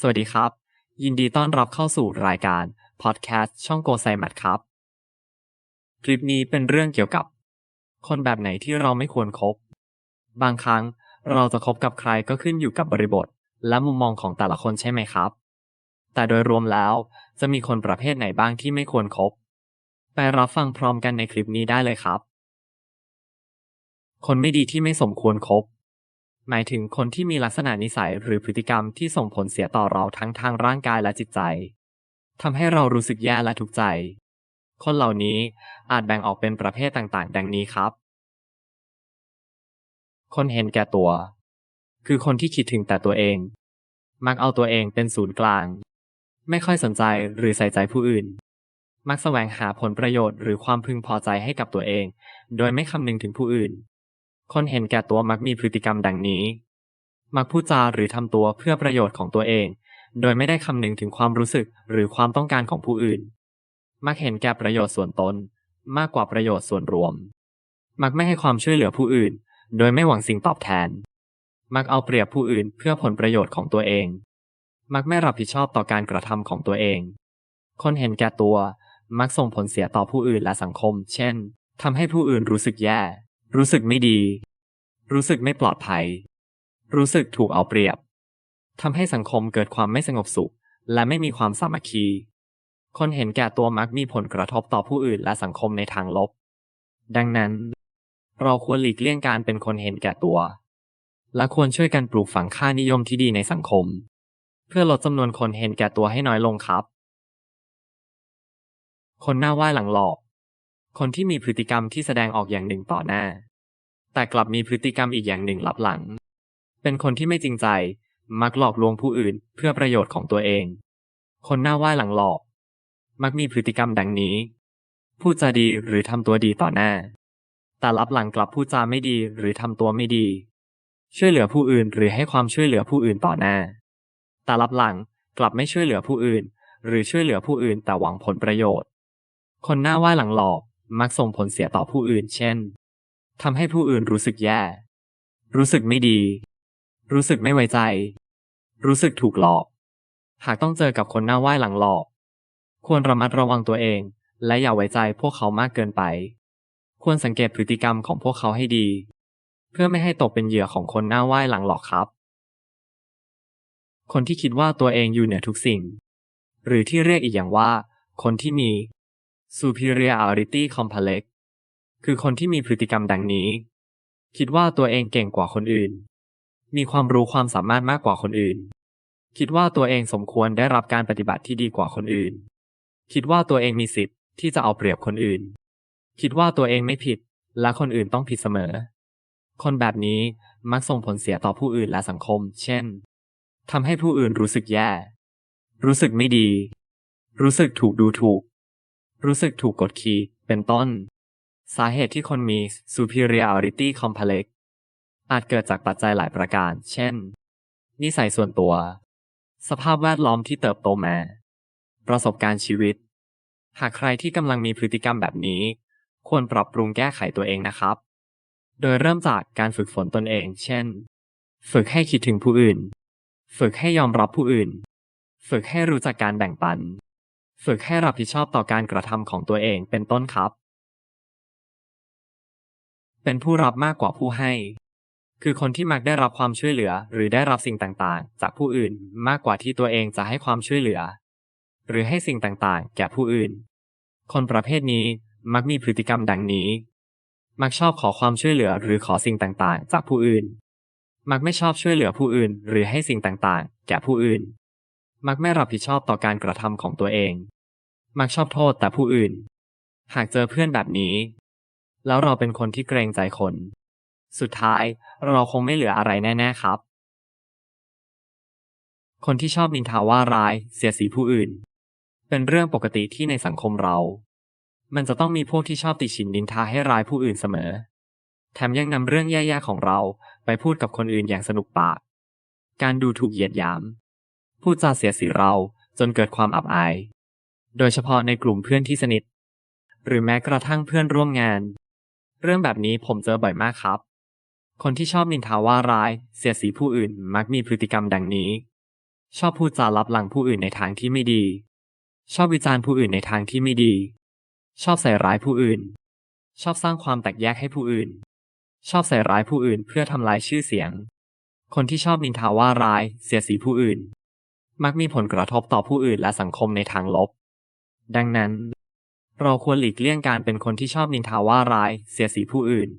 สวัสดีครับ ยินดีต้อนรับเข้าสู่รายการพอดแคสต์ช่องโกไซมัดครับ คลิปนี้เป็นเรื่องเกี่ยวกับ คนแบบไหนที่เราไม่ควรครบบางครั้งเราจะคบกับใครก็ขึ้นอยู่กับบริบท และมุมมองของแต่ละคนใช่ไหมครับ แต่โดยรวมแล้วจะมีคนประเภทไหนบ้างที่ไม่ควรครบไปรับฟังพร้อมกันในคลิปนี้ได้เลยครับ คนไม่ดีที่ไม่สมควรครบ หมายถึงคนที่มีลักษณะนิสัยหรือพฤติกรรมที่ส่งผลเสียต่อเราทั้งทางร่างกายและจิตใจทำให้เรารู้สึกแย่และทุกข์ใจ คนเหล่านี้อาจแบ่งออกเป็นประเภทต่างๆ ดังนี้ครับ คนเห็นแก่ตัว คือคนที่คิดถึงแต่ตัวเอง มักเอาตัวเองเป็นศูนย์กลาง ไม่ค่อยสนใจหรือใส่ใจผู้อื่น มักแสวงหาผลประโยชน์หรือความพึงพอใจให้กับตัวเอง โดยไม่คำนึงถึงผู้อื่น คนเห็นแก่ตัวมักมีพฤติกรรมดังนี้ มักพูดจาหรือทำตัวเพื่อประโยชน์ของตัวเอง โดยไม่ได้คำนึงถึงความรู้สึกหรือความต้องการของผู้อื่น มักเห็นแก่ประโยชน์ส่วนตน มากกว่าประโยชน์ส่วนรวม มักไม่ให้ความช่วยเหลือผู้อื่น โดยไม่หวังสิ่งตอบแทน มักเอาเปรียบผู้อื่นเพื่อผลประโยชน์ของตัวเอง มักไม่รับผิดชอบต่อการกระทำของตัวเอง คนเห็นแก่ตัวมักส่งผลเสียต่อผู้อื่นและสังคม เช่นทำให้ผู้อื่นรู้สึกแย่ รู้สึกไม่ดี รู้สึกไม่ปลอดภัย รู้สึกถูกเอาเปรียบทำให้สังคมเกิดความไม่สงบสุข และไม่มีความสามัคคี คนเห็นแก่ตัวมักมีผลกระทบต่อผู้อื่นและสังคมในทางลบ ดังนั้น เราควรหลีกเลี่ยงการเป็นคนเห็นแก่ตัว และควรช่วยกันปลูกฝังค่านิยมที่ดีในสังคม เพื่อลดจำนวนคนเห็นแก่ตัวให้น้อยลงครับ คนหน้าไหว้หลังหลอก คนที่มีพฤติกรรมที่แสดงออกอย่างหนึ่งต่อหน้า แต่กลับมีพฤติกรรมอีกอย่างหนึ่งลับหลัง เป็นคนที่ไม่จริงใจ มักหลอกลวงผู้อื่นเพื่อประโยชน์ของตัวเอง คนหน้าไหว้หลังหลอก มักมีพฤติกรรมดังนี้ พูดจาดีหรือทำตัวดีต่อหน้า แต่ลับหลังกลับพูดจาไม่ดีหรือทำตัวไม่ดี ช่วยเหลือผู้อื่นหรือให้ความช่วยเหลือผู้อื่นต่อหน้า แต่ลับหลังกลับไม่ช่วยเหลือผู้อื่น หรือช่วยเหลือผู้อื่นแต่หวังผลประโยชน์ คนหน้าไหว้หลังหลอก มักส่งผลเสียต่อผู้อื่น เช่นทำให้ผู้อื่นรู้สึกแย่ รู้สึกไม่ดี รู้สึกไม่ไว้ใจ รู้สึกถูกหลอก หากต้องเจอกับคนหน้าไหว้หลังหลอก ควรระมัดระวังตัวเอง และอย่าไว้ใจพวกเขามากเกินไป ควรสังเกตพฤติกรรมของพวกเขาให้ดี เพื่อไม่ให้ตกเป็นเหยื่อของคนหน้าไหว้หลังหลอกครับ คนที่คิดว่าตัวเองอยู่เหนือทุกสิ่ง หรือที่เรียกอีกอย่างว่า คนที่มี superiority complex คือคนที่มีพฤติกรรมดังนี้ คิดว่าตัวเองเก่งกว่าคนอื่น มีความรู้ความสามารถมากกว่าคนอื่น คิดว่าตัวเองสมควรได้รับการปฏิบัติที่ดีกว่าคนอื่น คิดว่าตัวเองมีสิทธิ์ที่จะเอาเปรียบคนอื่น คิดว่าตัวเองไม่ผิด และคนอื่นต้องผิดเสมอ คนแบบนี้มักส่งผลเสียต่อผู้อื่นและสังคม เช่นทำให้ผู้อื่นรู้สึกแย่ รู้สึกไม่ดี รู้สึกถูกดูถูก รู้สึกถูกกดขี่ เป็นต้น สาเหตุที่คนมี superiority complex อาจเกิดจากปัจจัยหลายประการ เช่น นิสัยส่วนตัว สภาพแวดล้อมที่เติบโตมา ประสบการณ์ชีวิต หากใครที่กำลังมีพฤติกรรมแบบนี้ ควรปรับปรุงแก้ไขตัวเองนะครับ โดยเริ่มจากการฝึกฝนตนเอง เช่น ฝึกให้คิดถึงผู้อื่น ฝึกให้ยอมรับผู้อื่น ฝึกให้รู้จักการแบ่งปัน ฝึกให้รับผิดชอบต่อการกระทำของตัวเองเป็นต้นครับ เป็นผู้รับมากกว่าผู้ให้ คือคนที่มักได้รับความช่วยเหลือ หรือได้รับสิ่งต่างๆ จากผู้อื่นมากกว่าที่ตัวเองจะให้ความช่วยเหลือ หรือให้สิ่งต่างๆ แก่ผู้อื่น คนประเภทนี้มักมีพฤติกรรมดังนี้ มักชอบขอความช่วยเหลือหรือขอสิ่งต่างๆ จากผู้อื่น มักไม่ชอบช่วยเหลือผู้อื่น หรือให้สิ่งต่างๆ แก่ผู้อื่น มักไม่รับผิดชอบต่อการกระทำของตัวเอง มักชอบโทษแต่ผู้อื่น หากเจอเพื่อนแบบนี้ แล้วเราเป็นคนที่เกรงใจคน สุดท้ายเราคงไม่เหลืออะไรแน่ ๆ ครับ คนที่ชอบนินทาว่าร้ายเสียสีผู้อื่น เป็นเรื่องปกติที่ในสังคมเรา มันจะต้องมีพวกที่ชอบติฉินนินทาให้ร้ายผู้อื่นเสมอ แถมยังนำเรื่องแย่ๆของเราไปพูดกับคนอื่นอย่างสนุกปาก การดูถูกเหยียดหยาม พูดจาเสียสีเราจนเกิดความอับอาย โดยเฉพาะในกลุ่มเพื่อนที่สนิท หรือแม้กระทั่งเพื่อนร่วมงาน เรื่องแบบนี้ผมเจอบ่อยมากครับ คนที่ชอบนินทาว่าร้าย เสียสีผู้อื่นมักมีพฤติกรรมดังนี้ ชอบพูดจาลับหลังผู้อื่นในทางที่ไม่ดี ชอบวิจารณ์ผู้อื่นในทางที่ไม่ดี ชอบใส่ร้ายผู้อื่น ชอบสร้างความแตกแยกให้ผู้อื่น ชอบใส่ร้ายผู้อื่นเพื่อทำลายชื่อเสียง คนที่ชอบนินทาว่าร้าย เสียสีผู้อื่น มักมีผลกระทบต่อผู้อื่นและสังคมในทางลบ ดังนั้น เราควรหลีกเลี่ยงการเป็นคนที่ชอบนินทาว่าร้าย เสียสีผู้อื่น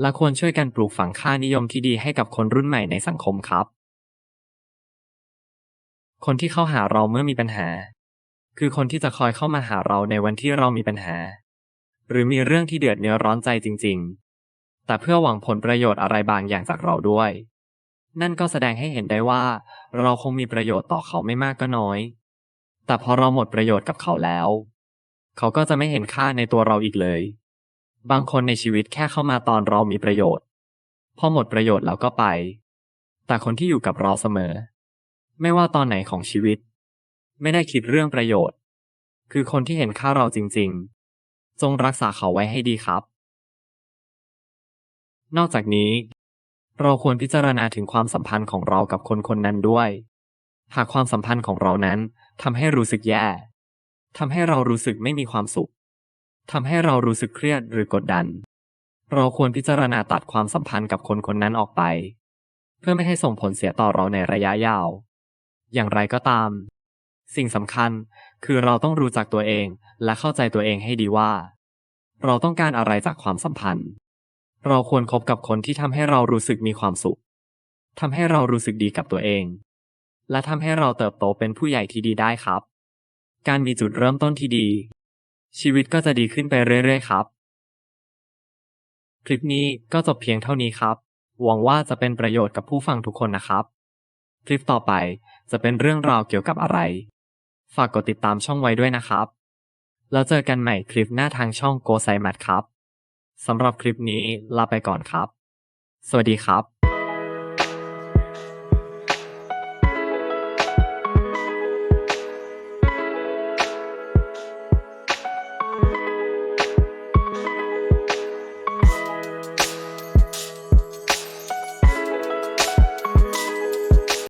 และควรช่วยกันปลูกฝังค่านิยมที่ดีให้กับคนรุ่นใหม่ในสังคมครับ คนที่เข้าหาเราเมื่อมีปัญหา คือคนที่จะคอยเข้ามาหาเราในวันที่เรามีปัญหา หรือมีเรื่องที่เดือดเนื้อร้อนใจจริง ๆ แต่เพื่อหวังผลประโยชน์อะไรบางอย่างจากเราด้วยนั่นก็แสดงให้เห็นได้ว่า เราคงมีประโยชน์ต่อเขาไม่มากก็น้อย แต่พอเราหมดประโยชน์กับเขาแล้ว เขาก็จะไม่เห็นค่าในตัวเราอีกเลย บางคนในชีวิตแค่เข้ามาตอนเรามีประโยชน์ พอหมดประโยชน์แล้วก็ไป แต่คนที่อยู่กับเราเสมอ ไม่ว่าตอนไหนของชีวิต ไม่ได้คิดเรื่องประโยชน์ คือคนที่เห็นค่าเราจริง ๆ จงรักษาเขาไว้ให้ดีครับ นอกจากนี้ เราควรพิจารณาถึงความสัมพันธ์ของเรากับคนคนนั้นด้วย หากความสัมพันธ์ของเรานั้น ทำให้รู้สึกแย่ทำให้เรารู้สึกไม่มีความสุขทำให้เรารู้สึกเครียดหรือกดดัน เราควรพิจารณาตัดความสัมพันธ์กับคนคนนั้นออกไป เพื่อไม่ให้ส่งผลเสียต่อเราในระยะยาว อย่างไรก็ตาม สิ่งสำคัญคือเราต้องรู้จักตัวเองและเข้าใจตัวเองให้ดีว่า เราต้องการอะไรจากความสัมพันธ์ เราควรคบกับคนที่ทำให้เรารู้สึกมีความสุขทำให้เรารู้สึกดีกับตัวเอง และทำให้เราเติบโตเป็นผู้ใหญ่ที่ดีได้ครับ การมีจุดเริ่มต้นที่ดี ชีวิตก็จะดีขึ้นไปเรื่อยๆครับ คลิปนี้ก็จบเพียงเท่านี้ครับ หวังว่าจะเป็นประโยชน์กับผู้ฟังทุกคนนะครับ คลิปต่อไปจะเป็นเรื่องราวเกี่ยวกับอะไร ฝากกดติดตามช่องไว้ด้วยนะครับ แล้วเจอกันใหม่คลิปหน้าทางช่อง Go s i m a t ครับสำหรับคลิปนี้ลาไปก่อนครับ สวัสดีครับ